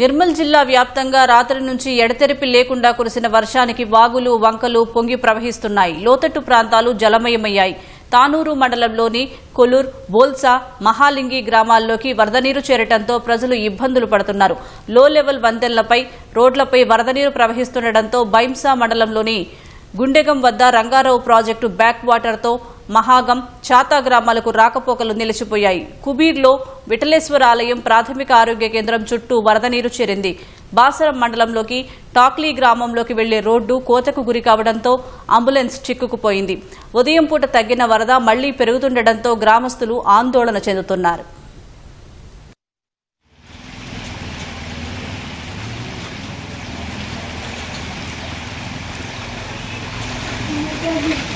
నిర్మల్ జిల్లా వ్యాప్తంగా రాత్రి నుంచి ఎడతెరిపి లేకుండా కురిసిన వర్షానికి వాగులు వంకలు పొంగి ప్రవహిస్తున్నాయి. లోతట్టు ప్రాంతాలు జలమయమయ్యాయి. తానూరు మండలంలోని కొలూర్ బోల్సా మహాలింగి గ్రామాల్లోకి వరద నీరు చేరటంతో ప్రజలు ఇబ్బందులు పడుతున్నారు. లో లెవెల్ వంతెనలపై రోడ్లపై వరద నీరు ప్రవహిస్తుండటంతో బైంసా మండలంలోని గుండెగం వద్ద రంగారావు ప్రాజెక్టు బ్యాక్ వాటర్తో మహాగం చాతా గ్రామాలకు రాకపోకలు నిలిచిపోయాయి. కుబీర్లో విఠలేశ్వర ఆలయం ప్రాథమిక ఆరోగ్య కేంద్రం చుట్టూ వరద నీరు చేరింది. బాసరం మండలంలోకి టాక్లీ గ్రామంలోకి వెళ్ళే రోడ్డు కోతకు గురి కావడంతో అంబులెన్స్ చిక్కుకుపోయింది. ఉదయం పూట తగ్గిన వరద మళ్ళీ పెరుగుతుండటంతో గ్రామస్తులు ఆందోళన చెందుతున్నారు. Thank you.